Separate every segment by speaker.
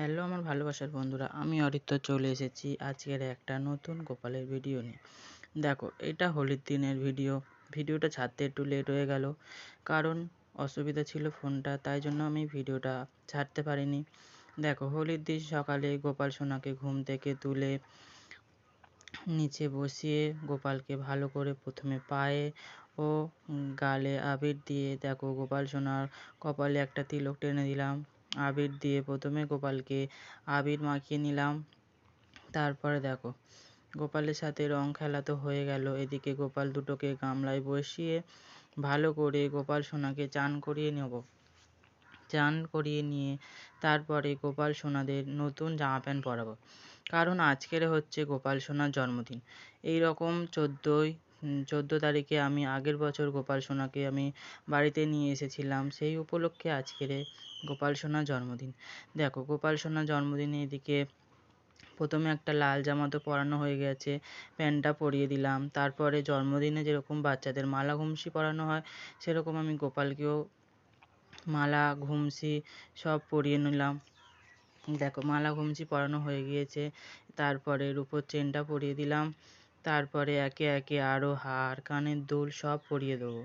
Speaker 1: Hello আমার ভালোবাসার বন্ধুরা, আমি অরিত্র চলে এসেছি আজকের একটা নতুন গোপালের ভিডিও নিয়ে। দেখো, এটা হোলির দিনের ভিডিও ভিডিওটা ছাড়তে একটু লেট হয়ে গেল, কারণ অসুবিধা ছিল ফোনটা, তাই জন্য আমি ভিডিওটা ছাড়তে পারিনি। দেখো, হোলির দিন সকালে গোপাল সোনাকে ঘুম থেকে তুলে নিচে বসিয়ে গোপালকে ভালো করে প্রথমে পায়ে ও গালে আবির দিয়ে, দেখো গোপাল সোনার কপালে একটা তিলক টেনে দিলাম। আবির দিয়ে প্রথমে গোপালকে আবির মাখিয়ে নিলাম। তারপরে দেখো, গোপালের সাথে রং খেলা তো হয়ে গেল। এদিকে গোপাল দুটোকে গামলায় বসিয়ে ভালো করে গোপাল সোনাকে চান করিয়ে নেব। চান করিয়ে নিয়ে তারপরে গোপাল সোনাদের নতুন জামা প্যান্ট পরাবো। কারণ আজকের হচ্ছে গোপাল সোনার জন্মদিন। এই রকম চোদ্দোই চোদ্দ তারিখে আমি আগের বছর গোপাল সোনাকে আমি বাড়িতে নিয়ে এসেছিলাম, সেই উপলক্ষে আজকের গোপাল সোনার জন্মদিন। দেখো, গোপাল সোনার জন্মদিনে এদিকে প্রথমে একটা লাল জামা তো পরানো হয়ে গেছে, প্যান্টটা পরিয়ে দিলাম, তারপরে জন্মদিনে যেরকম বাচ্চাদের মালা ঘুমসি পরানো হয়, সেরকম আমি গোপালকেও মালা, ঘুমসি সব পরিয়ে নিলাম। দেখো, মালা ঘুমসি পরানো হয়ে গিয়েছে, তারপরে রূপোর চেনটা পরিয়ে দিলাম তারপরে একে একে আরও হার কানের দুল সব পরিয়ে দেবো।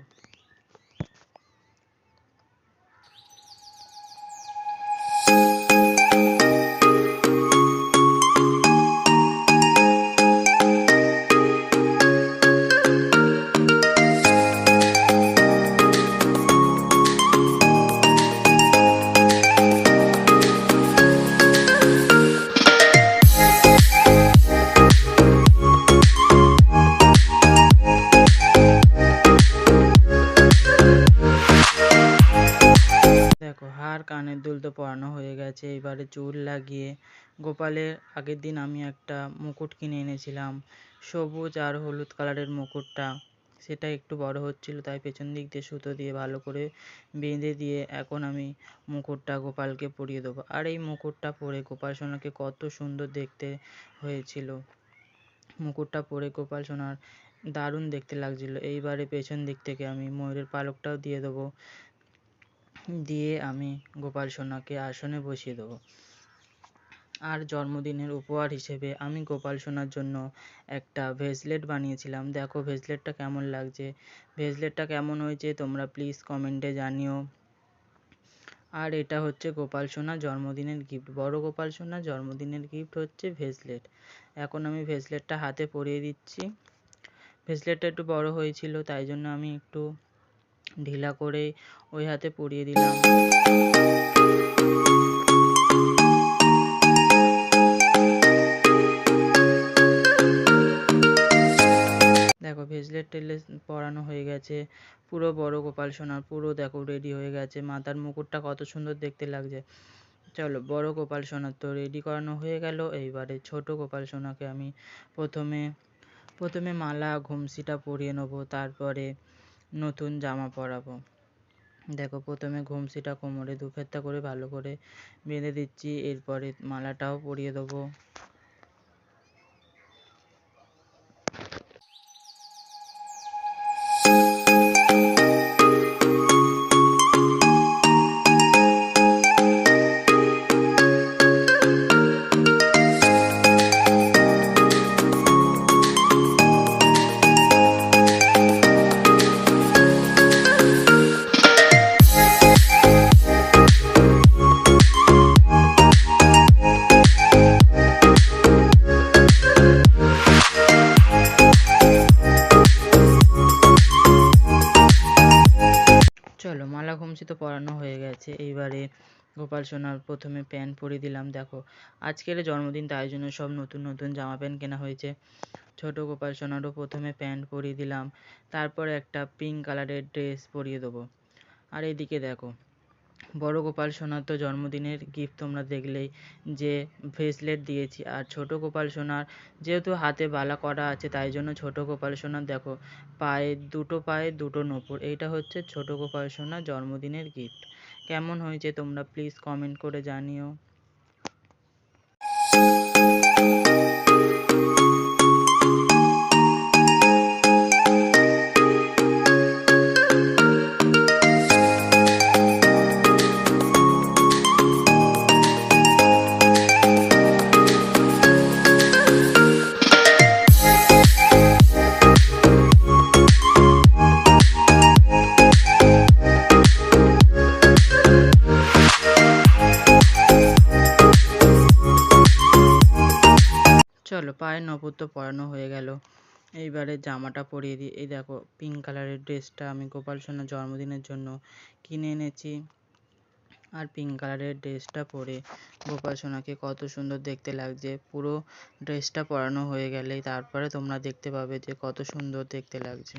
Speaker 1: পরানো হয়ে গেছে। এবারে চুল লাগিয়ে গোপালের আগের দিন আমি একটা মুকুট কিনে এনেছিলাম। সবুজ আর হলুদ কালারের মুকুটটা। সেটা একটু বড় হচ্ছিল, তাই পেছন দিক দিয়ে সুতো দিয়ে ভালো করে বেঁধে দিয়ে এখন আমি মুকুটটা গোপালকে পরিয়ে দেবো। আর এই মুকুটটা পরে গোপাল সোনাকে কত সুন্দর দেখতে হয়েছিল। মুকুটটা পরে গোপাল সোনার দারুণ দেখতে লাগছিল। এইবারে পেছন দিক থেকে আমি ময়ূরের পালকটাও দিয়ে দেবো। দিয়ে আমি গোপাল সোনাকে আসনে বসিয়ে দেবো। আর জন্মদিনের উপহার হিসেবে আমি গোপাল সোনার জন্য একটা ভেসলেট বানিয়েছিলাম। দেখো ভেসলেটটা কেমন লাগছে? ভেসলেটটা কেমন হয়েছে তোমরা প্লিজ কমেন্টে জানিও। আর এটা হচ্ছে গোপাল সোনা জন্মদিনের গিফট বড় গোপাল সোনা জন্মদিনের গিফট হচ্ছে ভেসলেট এখন আমি ভেসলেটটা হাতে পরিয়ে দিচ্ছি। ভেসলেটটা একটু বড় হয়েছিল, তাই জন্য আমি একটু ঢিলা করে ওই হাতে পরিয়ে দিলাম। দেখো ভেসলেট টেলে পরানো হয়ে গেছে। পুরো বড় গোপাল সোনার, পুরো দেখো রেডি হয়ে গেছে। মাথার মুকুটটা কত সুন্দর দেখতে লাগছে। চলো বড় গোপাল সোনার তো রেডি করানো হয়ে গেল। এইবারে ছোট গোপাল সোনাকে আমি প্রথমে প্রথমে মালা, ঘুমসিটা পরিয়ে নেব। তারপরে নতুন জামা পরাবো। দেখো, প্রথমে ঘুমসিটা কোমরে দুফেরটা করে ভালো করে বেঁধে দিচ্ছি, এরপরে মালাটাও পরিয়ে দেবো। গেছে এইবারে গোপাল সোনার প্রথমে প্যান্ট পরিয়ে দিলাম, দেখো। আজকের জন্মদিন, তাই জন্য সব নতুন নতুন জামা প্যান্ট কেনা হয়েছে। ছোট গোপাল সোনারও প্রথমে প্যান্ট পরিয়ে দিলাম। তারপরে একটা পিঙ্ক কালারের ড্রেস পরিয়ে দেবো। আর এইদিকে দেখো, বড় গোপাল সোনার তো জন্মদিনের গিফট তোমরা দেখলেই যে ব্রেসলেট দিয়েছি। আর ছোট গোপাল সোনার যেহেতু হাতে বালা করা আছে, তাই জন্য ছোট গোপাল সোনার দেখো, পায়ে দুটো পায়ে দুটো নূপুর। এইটা হচ্ছে ছোট গোপাল সোনার জন্মদিনের গিফট কেমন হয়েছে তোমরা প্লিজ কমেন্ট করে জানিও। এইবারে জামাটা পরিয়ে দিই। এই দেখো পিঙ্ক কালারের ড্রেসটা আমি গোপাল সোনার জন্মদিনের জন্য কিনে এনেছি। আর পিঙ্ক কালারের ড্রেসটা পরে গোপাল সোনাকে কত সুন্দর দেখতে লাগছে। পুরো ড্রেসটা পরানো হয়ে গেলে তারপরে তোমরা দেখতে পাবে যে কত সুন্দর দেখতে লাগছে।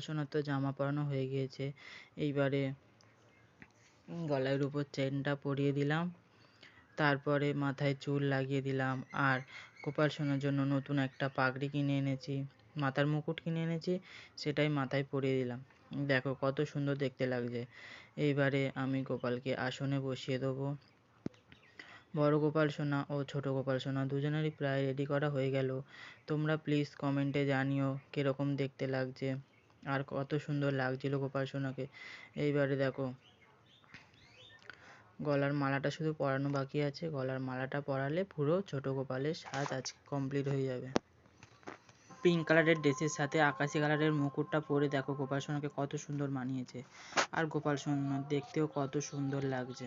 Speaker 1: সোনার তো জামা পরানো হয়ে গিয়েছে। এইবারে গলার উপর চেনটা পরিয়ে দিলাম। তারপরে মাথায় চুল লাগিয়ে দিলাম। আর গোপাল সোনার জন্য নতুন একটা পাগড়ি কিনে এনেছি, মাথার মুকুট কিনে এনেছি, সেটাই মাথায় পরিয়ে দিলাম। দেখো কত সুন্দর দেখতে লাগছে। এইবারে আমি গোপালকে আসনে বসিয়ে দেবো। বড় গোপাল সোনা ও ছোট গোপাল সোনা দুজনেরই প্রায় রেডি করা হয়ে গেল। তোমরা প্লিজ কমেন্টে জানিও কীরকম দেখতে লাগছে। আর কত সুন্দর লাগছিল গোপাল সোনাকে। এইবারে দেখো, গলার মালাটা শুধু পরানো বাকি আছে। গলার মালাটা পরালে পুরো ছোট গোপালের সাজ আজকে কমপ্লিট হয়ে যাবে। পিঙ্ক কালারের ড্রেসের সাথে আকাশি কালারের মুকুটটা পরে দেখো গোপাল সোনাকে কত সুন্দর মানিয়েছে। আর গোপাল সোনা দেখতেও কত সুন্দর লাগছে।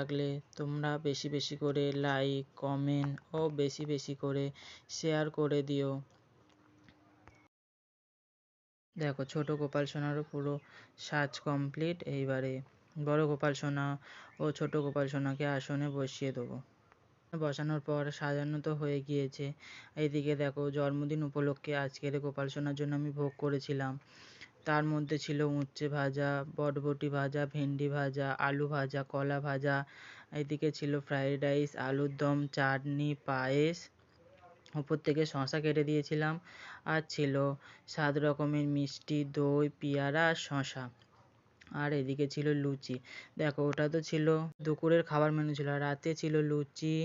Speaker 1: লাগলে তোমরা বেশি বেশি করে লাইক কমেন্ট ও বেশি বেশি করে শেয়ার করে দিও। দেখো, ছোট গোপাল সোনারও পুরো সাজ কমপ্লিট এইবারে। বড় গোপাল সোনা ও ছোট গোপাল সোনাকে আসনে বসিয়ে দেবো। বসানোর পর সাজানো তো হয়ে গিয়েছে। এইদিকে দেখো, জন্মদিন উপলক্ষে আজকের গোপাল সোনার জন্য আমি ভোগ করেছিলাম। তার মধ্যে ছিল উচ্ছে ভাজা, বটবটি ভাজা, ভেন্ডি ভাজা, আলু ভাজা, কলা ভাজা। এদিকে ছিল ফ্রাইড রাইস আলুর দম, চাটনি, পায়েস। ওপর থেকে শশা কেটে দিয়েছিলাম। আর ছিল সাত রকমের মিষ্টি, দই, পেয়ারা আর শশা আর এদিকে ছিল লুচি। দেখো, ওটা তো ছিল দুপুরের খাবার মেনু ছিল। রাতে ছিল লুচি,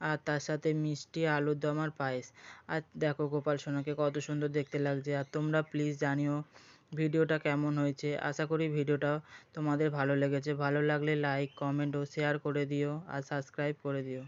Speaker 1: আর তার সাথে মিষ্টি, আলুর দম আর পায়েস। আর দেখো, গোপাল সোনাকে কত সুন্দর দেখতে লাগছে। আর তোমরা প্লিজ জানিও ভিডিওটা কেমন হয়েছে? আশা করি ভিডিওটা তোমাদের ভালো লেগেছে। ভালো লাগলে লাইক কমেন্ট ও শেয়ার করে দিও আর সাবস্ক্রাইব করে দিও।